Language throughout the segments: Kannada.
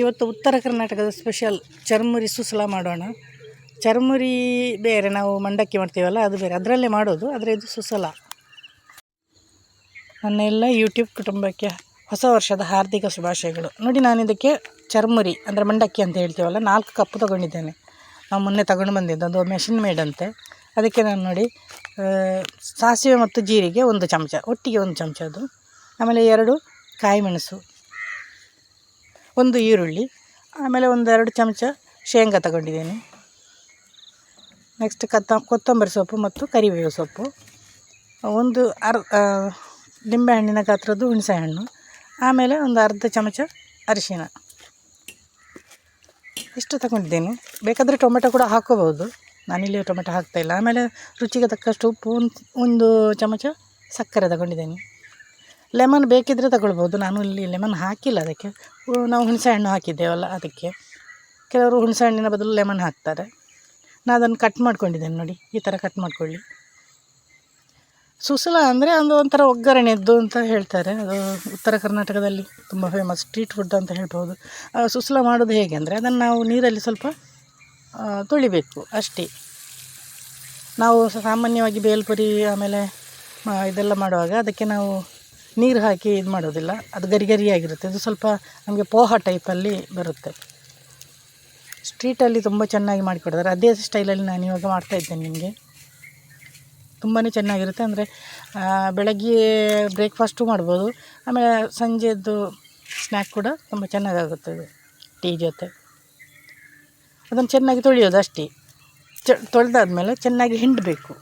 ಇವತ್ತು ಉತ್ತರ ಕರ್ನಾಟಕದ ಸ್ಪೆಷಲ್ ಚರ್ಮುರಿ ಸುಸಲ ಮಾಡೋಣ. ಚರ್ಮುರಿ ಬೇರೆ ನಾವು ಮಂಡಕ್ಕಿ ಮಾಡ್ತೀವಲ್ಲ, ಅದು ಬೇರೆ. ಅದರಲ್ಲೇ ಮಾಡೋದು, ಆದರೆ ಇದು ಸುಸಲ. ನನ್ನ ಎಲ್ಲ ಯೂಟ್ಯೂಬ್ ಕುಟುಂಬಕ್ಕೆ ಹೊಸ ವರ್ಷದ ಹಾರ್ದಿಕ ಶುಭಾಶಯಗಳು. ನೋಡಿ, ನಾನು ಇದಕ್ಕೆ ಚರ್ಮುರಿ, ಅಂದರೆ ಮಂಡಕ್ಕಿ ಅಂತ ಹೇಳ್ತೀವಲ್ಲ, ನಾಲ್ಕು ಕಪ್ ತೊಗೊಂಡಿದ್ದೇನೆ. ನಾವು ಮೊನ್ನೆ ತಗೊಂಡು ಬಂದಿದ್ದು, ಅದು ಮೆಷಿನ್ ಮೇಡ್ ಅಂತೆ. ಅದಕ್ಕೆ ನಾನು ನೋಡಿ ಸಾಸಿವೆ ಮತ್ತು ಜೀರಿಗೆ ಒಂದು ಚಮಚ, ಒಟ್ಟಿಗೆ ಒಂದು ಚಮಚ ಅದು. ಆಮೇಲೆ ಎರಡು ಕಾಯಿ ಮೆಣಸು. ಒಂದು ಈರುಳ್ಳಿ, ಆಮೇಲೆ ಒಂದೆರಡು ಚಮಚ ಶೇಂಗಾ ತಗೊಂಡಿದ್ದೇನೆ. ನೆಕ್ಸ್ಟ್ ಕತ್ತ, ಕೊತ್ತಂಬರಿ ಸೊಪ್ಪು ಮತ್ತು ಕರಿಬೇವು ಸೊಪ್ಪು. ಒಂದು ಅರ್ ನಿಂಬೆಹಣ್ಣಿನ ಗಾತ್ರದ್ದು ಹುಣಸೆಹಣ್ಣು ಆಮೇಲೆ ಒಂದು ಅರ್ಧ ಚಮಚ ಅರಿಶಿನ. ಇಷ್ಟು ತಗೊಂಡಿದ್ದೀನಿ. ಬೇಕಾದರೆ ಟೊಮೆಟೊ ಕೂಡ ಹಾಕೋಬೋದು ನಾನಿಲ್ಲಿ ಟೊಮೆಟೊ ಹಾಕ್ತಾಯಿಲ್ಲ ಆಮೇಲೆ ರುಚಿಗೆ ತಕ್ಕಷ್ಟು ಉಪ್ಪು, ಒಂದು ಚಮಚ ಸಕ್ಕರೆ ತಗೊಂಡಿದ್ದೇನೆ. ಲೆಮನ್ ಬೇಕಿದ್ದರೆ ತಗೊಳ್ಬೋದು. ನಾನು ಇಲ್ಲಿ ಲೆಮನ್ ಹಾಕಿಲ್ಲ ಅದಕ್ಕೆ. ನಾವು ಹುಣಸೆ ಹಣ್ಣು ಹಾಕಿದ್ದೇವಲ್ಲ ಅದಕ್ಕೆ. ಕೆಲವರು ಹುಣಸೆ ಹಣ್ಣಿನ ಬದಲು ಲೆಮನ್ ಹಾಕ್ತಾರೆ. ನಾನು ಅದನ್ನು ಕಟ್ ಮಾಡ್ಕೊಂಡಿದ್ದೇನೆ ನೋಡಿ. ಈ ಥರ ಕಟ್ ಮಾಡ್ಕೊಳ್ಳಿ. ಸುಸಲ ಅಂದರೆ ಅದು ಒಂಥರ ಒಗ್ಗರಣೆದ್ದು ಅಂತ ಹೇಳ್ತಾರೆ. ಅದು ಉತ್ತರ ಕರ್ನಾಟಕದಲ್ಲಿ ತುಂಬ ಫೇಮಸ್ ಸ್ಟ್ರೀಟ್ ಫುಡ್ ಅಂತ ಹೇಳ್ಬೋದು. ಸುಸಲ ಮಾಡೋದು ಹೇಗೆ ಅಂದರೆ ಅದನ್ನು ನಾವು ನೀರಲ್ಲಿ ಸ್ವಲ್ಪ ತೊಳಿಬೇಕು ಅಷ್ಟೇ. ನಾವು ಸಾಮಾನ್ಯವಾಗಿ ಬೇಲ್ಪುರಿ ಆಮೇಲೆ ಇದೆಲ್ಲ ಮಾಡುವಾಗ ಅದಕ್ಕೆ ನಾವು ನೀರು ಹಾಕಿ ಇದು ಮಾಡೋದಿಲ್ಲ. ಅದು ಗರಿ ಗರಿಯಾಗಿರುತ್ತೆ. ಅದು ಸ್ವಲ್ಪ ನಮಗೆ ಪೋಹ ಟೈಪಲ್ಲಿ ಬರುತ್ತೆ. ಸ್ಟ್ರೀಟಲ್ಲಿ ತುಂಬ ಚೆನ್ನಾಗಿ ಮಾಡಿಕೊಡ್ತಾರೆ. ಅದೇ ಸ್ಟೈಲಲ್ಲಿ ನಾನು ಇವಾಗ ಮಾಡ್ತಾಯಿದ್ದೇನೆ ನಿಮಗೆ. ತುಂಬಾ ಚೆನ್ನಾಗಿರುತ್ತೆ. ಅಂದರೆ ಬೆಳಗ್ಗೆ ಬ್ರೇಕ್ಫಾಸ್ಟು ಮಾಡ್ಬೋದು. ಆಮೇಲೆ ಸಂಜೆದ್ದು ಸ್ನ್ಯಾಕ್ ಕೂಡ ತುಂಬ ಚೆನ್ನಾಗಾಗುತ್ತೆ ಇದು ಟೀ ಜೊತೆ. ಅದನ್ನು ಚೆನ್ನಾಗಿ ತೊಳೆಯೋದು ಅಷ್ಟೇ. ಚ, ತೊಳೆದಾದ್ಮೇಲೆ ಚೆನ್ನಾಗಿ ಹಿಂಡಬೇಕು.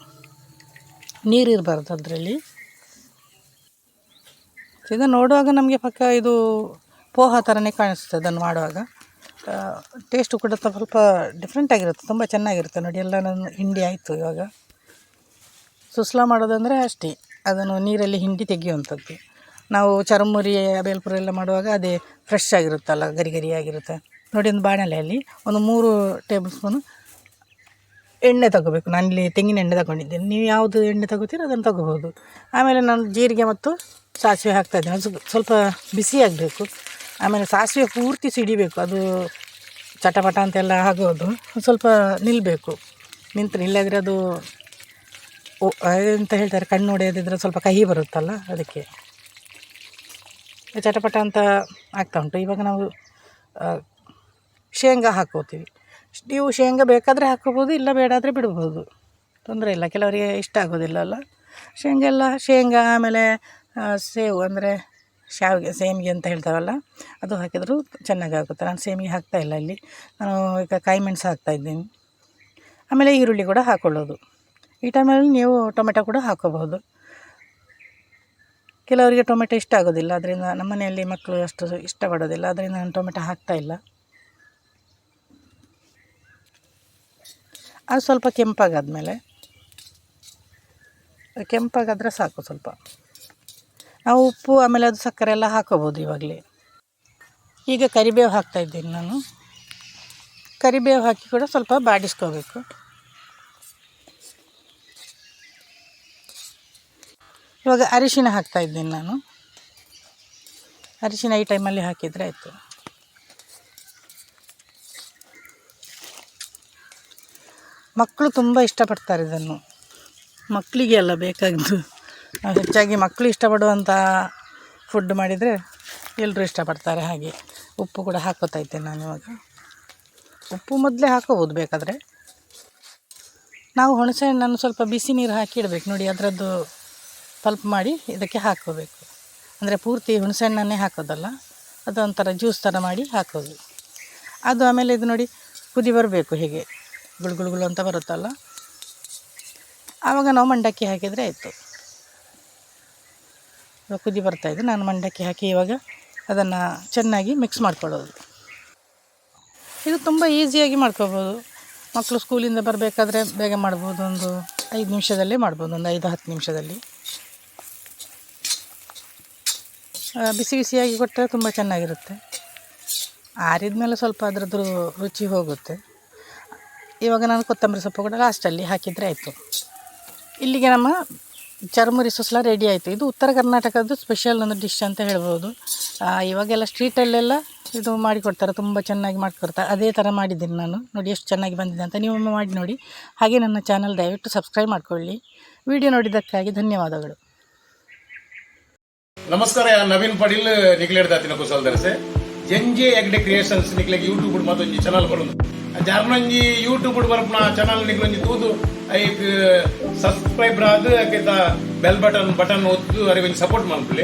ನೀರು ಇರಬಾರ್ದು ಅದರಲ್ಲಿ. ಇದು ನೋಡುವಾಗ ನಮಗೆ ಪಕ್ಕ ಇದು ಪೋಹ ಥರನೇ ಕಾಣಿಸ್ತದೆ ಅದನ್ನು ಮಾಡುವಾಗ. ಟೇಸ್ಟು ಕೂಡ ಸ್ವಲ್ಪ ಡಿಫ್ರೆಂಟ್ ಆಗಿರುತ್ತೆ, ತುಂಬ ಚೆನ್ನಾಗಿರುತ್ತೆ ನೋಡಿ ಎಲ್ಲ ನನ್ನ ಹಿಂಡಿ ಆಯಿತು ಇವಾಗ. ಸುಸ್ಲ ಮಾಡೋದಂದರೆ ಅಷ್ಟೇ, ಅದನ್ನು ನೀರಲ್ಲಿ ಹಿಂಡಿ ತೆಗೆಯುವಂಥದ್ದು. ನಾವು ಚರ್ಮುರಿ ಬೇಲ್ಪುರಿ ಎಲ್ಲ ಮಾಡುವಾಗ ಅದೇ ಫ್ರೆಶ್ ಆಗಿರುತ್ತಲ್ಲ, ಗರಿ ಗರಿಯಾಗಿರುತ್ತೆ. ನೋಡಿ ಒಂದು ಬಾಣಲೆಯಲ್ಲಿ, ಒಂದು ಮೂರು ಟೇಬಲ್ ಸ್ಪೂನು ಎಣ್ಣೆ ತಗೋಬೇಕು. ಇಲ್ಲಿ ತೆಂಗಿನ ಎಣ್ಣೆ ತಗೊಂಡಿದ್ದೇನೆ. ನೀವು ಯಾವುದು ಎಣ್ಣೆ ತಗೋತೀರೋ ಅದನ್ನು ತಗೋಬೋದು ಆಮೇಲೆ ನಾನು ಜೀರಿಗೆ ಮತ್ತು ಸಾಸಿವೆ ಹಾಕ್ತಾಯಿದ್ದೇನೆ ಅದು ಸ್ವಲ್ಪ ಬಿಸಿ ಆಗಬೇಕು. ಆಮೇಲೆ ಸಾಸಿವೆ ಪೂರ್ತಿ ಸಿಡಿಬೇಕು. ಅದು ಚಟಪಟ ಅಂತೆಲ್ಲ ಆಗೋದು. ಸ್ವಲ್ಪ ನಿಲ್ಲಬೇಕು ನಿಂತು ಇಲ್ಲದ್ರೆ ಅದು ಎಂತ ಹೇಳ್ತಾರೆ? ಕಣ್ಣು ಹೊಡೆಯದಿದ್ರೆ ಸ್ವಲ್ಪ ಕಹಿ ಬರುತ್ತಲ್ಲ, ಅದಕ್ಕೆ. ಚಟಪಟ ಅಂತ ಆಗ್ತಾ ಉಂಟು. ಇವಾಗ ನಾವು ಶೇಂಗಾ ಹಾಕೋತೀವಿ. ನೀವು ಶೇಂಗಾ ಬೇಕಾದರೆ ಹಾಕೋಬೋದು ಇಲ್ಲ ಬೇಡಾದರೆ ಬಿಡ್ಬೋದು. ತೊಂದರೆ ಇಲ್ಲ, ಕೆಲವರಿಗೆ ಇಷ್ಟ ಆಗೋದಿಲ್ಲ ಅಲ್ಲ. ಶೇಂಗಾ ಎಲ್ಲ, ಶೇಂಗಾ ಆಮೇಲೆ ಸೇವು ಅಂದರೆ ಶಾವಿಗೆ, ಸೇಮಿಗೆ ಅಂತ ಹೇಳ್ತಾವಲ್ಲ ಅದು ಹಾಕಿದರೂ ಚೆನ್ನಾಗಾಗುತ್ತೆ. ನಾನು ಸೇಮಿಗೆ ಹಾಕ್ತಾಯಿಲ್ಲ ಇಲ್ಲಿ ನಾನು ಈಗ ಕಾಯಿ ಮೆಣಸು ಹಾಕ್ತಾಯಿದ್ದೀನಿ ಆಮೇಲೆ ಈರುಳ್ಳಿ ಕೂಡ ಹಾಕ್ಕೊಳ್ಳೋದು ಈ ಟೈಮಲ್ಲಿ ನೀವು ಟೊಮೆಟೊ ಕೂಡ ಹಾಕೋಬಹುದು ಕೆಲವರಿಗೆ ಟೊಮೆಟೊ ಇಷ್ಟ ಆಗೋದಿಲ್ಲ, ಅದರಿಂದ ನಮ್ಮ ಮನೆಯಲ್ಲಿ ಮಕ್ಕಳು ಅಷ್ಟು ಇಷ್ಟಪಡೋದಿಲ್ಲ, ಅದರಿಂದ ನಾನು ಟೊಮೆಟೊ ಹಾಕ್ತಾ ಅದು ಸ್ವಲ್ಪ ಕೆಂಪಾಗಾದಮೇಲೆ. ಕೆಂಪಾಗಾದರೆ ಸಾಕು ಸ್ವಲ್ಪ. ನಾವು ಉಪ್ಪು, ಆಮೇಲೆ ಅದು ಸಕ್ಕರೆ ಎಲ್ಲ ಹಾಕೋಬೋದು ಇವಾಗಲೇ. ಈಗ ಕರಿಬೇವು ಹಾಕ್ತಾಯಿದ್ದೀನಿ ನಾನು. ಕರಿಬೇವು ಹಾಕಿ ಕೂಡ ಸ್ವಲ್ಪ ಬಾಡಿಸ್ಕೋಬೇಕು. ಇವಾಗ ಅರಿಶಿನ ಹಾಕ್ತಾಯಿದ್ದೀನಿ ನಾನು. ಅರಿಶಿನ ಈ ಟೈಮಲ್ಲಿ ಹಾಕಿದರೆ ಆಯಿತು. ಮಕ್ಕಳು ತುಂಬ ಇಷ್ಟಪಡ್ತಾರೆ ಇದನ್ನು. ಮಕ್ಕಳಿಗೆ ಅಲ್ಲ ಬೇಕಾಗಿದ್ದು. ನಾವು ಹೆಚ್ಚಾಗಿ ಮಕ್ಕಳು ಇಷ್ಟಪಡುವಂಥ ಫುಡ್ ಮಾಡಿದರೆ ಎಲ್ಲರೂ ಇಷ್ಟಪಡ್ತಾರೆ ಹಾಗೆ. ಉಪ್ಪು ಕೂಡ ಹಾಕೋತಾ ಇದ್ದೇನೆ ನಾನು ಇವಾಗ. ಉಪ್ಪು ಮೊದಲೇ ಹಾಕೋಬೋದು ಬೇಕಾದರೆ. ನಾವು ಹುಣಸೆ ಹಣ್ಣನ್ನು ಸ್ವಲ್ಪ ಬಿಸಿ ನೀರು ಹಾಕಿ ಇಡಬೇಕು. ನೋಡಿ ಅದರದ್ದು ಪಲ್ಪ್ ಮಾಡಿ ಇದಕ್ಕೆ ಹಾಕೋಬೇಕು ಅಂದರೆ ಪೂರ್ತಿ ಹುಣಸೆ ಹಣ್ಣನ್ನೇ ಹಾಕೋದಲ್ಲ ಅದು ಒಂಥರ ಜ್ಯೂಸ್ ಥರ ಮಾಡಿ ಹಾಕೋದು. ಅದು ಆಮೇಲೆ ಇದು ನೋಡಿ ಕುದಿ ಬರಬೇಕು ಹೀಗೆ. ಗುಳು ಗುಳು ಗುಳು ಅಂತ ಬರುತ್ತಲ್ಲ ಆವಾಗ ನಾವು ಮಂಡಕ್ಕಿ ಹಾಕಿದರೆ ಆಯಿತು ಇವಾಗ ಕುದಿ ಬರ್ತಾಯಿದೆ ನಾನು ಮಂಡಕ್ಕಿ ಹಾಕಿ ಇವಾಗ ಅದನ್ನು ಚೆನ್ನಾಗಿ ಮಿಕ್ಸ್ ಮಾಡ್ಕೊಳ್ಳೋದು ಇದು ತುಂಬ ಈಸಿಯಾಗಿ ಮಾಡ್ಕೋಬೋದು ಮಕ್ಕಳು ಸ್ಕೂಲಿಂದ ಬರಬೇಕಾದ್ರೆ ಬೇಗ ಮಾಡ್ಬೋದು ಒಂದು ಐದು ನಿಮಿಷದಲ್ಲೇ ಮಾಡ್ಬೋದು ಒಂದು ಐದು ಹತ್ತು ನಿಮಿಷದಲ್ಲಿ ಬಿಸಿ ಬಿಸಿಯಾಗಿ ಕೊಟ್ಟರೆ ತುಂಬ ಚೆನ್ನಾಗಿರುತ್ತೆ ಆರಿದ ಮೇಲೆ ಸ್ವಲ್ಪ ಅದರದ್ದು ರುಚಿ ಹೋಗುತ್ತೆ ಇವಾಗ ನಾನು ಕೊತ್ತಂಬರಿ ಸೊಪ್ಪು ಕೂಡ ಲಾಸ್ಟಲ್ಲಿ ಹಾಕಿದರೆ ಆಯಿತು. ಇಲ್ಲಿಗೆ ನಮ್ಮ ಚರ್ಮುರಿ ಸುಸ್ಲ ರೆಡಿ ಆಯಿತು. ಇದು ಉತ್ತರ ಕರ್ನಾಟಕದ್ದು ಸ್ಪೆಷಲ್ ಒಂದು ಡಿಶ್ ಅಂತ ಹೇಳ್ಬೋದು. ಇವಾಗೆಲ್ಲ ಸ್ಟ್ರೀಟಲ್ಲೆಲ್ಲ ಇದು ಮಾಡಿಕೊಡ್ತಾರೆ, ತುಂಬ ಚೆನ್ನಾಗಿ ಮಾಡಿಕೊಡ್ತಾರೆ. ಅದೇ ಥರ ಮಾಡಿದ್ದೀನಿ ನಾನು. ನೋಡಿ ಎಷ್ಟು ಚೆನ್ನಾಗಿ ಬಂದಿದೆ ಅಂತ ನೀವೊಮ್ಮೆ ಮಾಡಿ ನೋಡಿ. ಹಾಗೆ ನನ್ನ ಚಾನಲ್ ದಯವಿಟ್ಟು ಸಬ್ಸ್ಕ್ರೈಬ್ ಮಾಡ್ಕೊಳ್ಳಿ. ವಿಡಿಯೋ ನೋಡಿದ್ದಕ್ಕಾಗಿ ಧನ್ಯವಾದಗಳು. ನಮಸ್ಕಾರ ನವೀನ್ ಪಾಟೀಲ್ ನಿಕ್ಲೇಡ್ ಕುಸಲ್ ದರ್ಸೆ ಜಂಜೆ ಎಗ್ಡೆ ಕ್ರಿಯೇಷನ್ಸ್ ನಿಗ್ಲೆಗೆ ಯೂಟ್ಯೂಬ್ ಮತ್ತೊಂದು ಚಾನಲ್ ಬರೋದು ಜಾರ್ನೊಂಜಿ ಯೂಟ್ಯೂಬ್ ಬರ್ಪನ ಚಾನಲ್ ನಿಕ್ಲಂಜಿ ತೂದು ಐಕ್ ಸಬ್ಸ್ಕ್ರೈಬರ್ ಆದ್ರೆ ಯಾಕೆಂತ ಬೆಲ್ ಬಟನ್ ಬಟನ್ ಒತ್ತು ಅರೆ ಒಂಜಿ ಸಪೋರ್ಟ್ ಮಾಡ್ಕೊಳ್ಳಿ.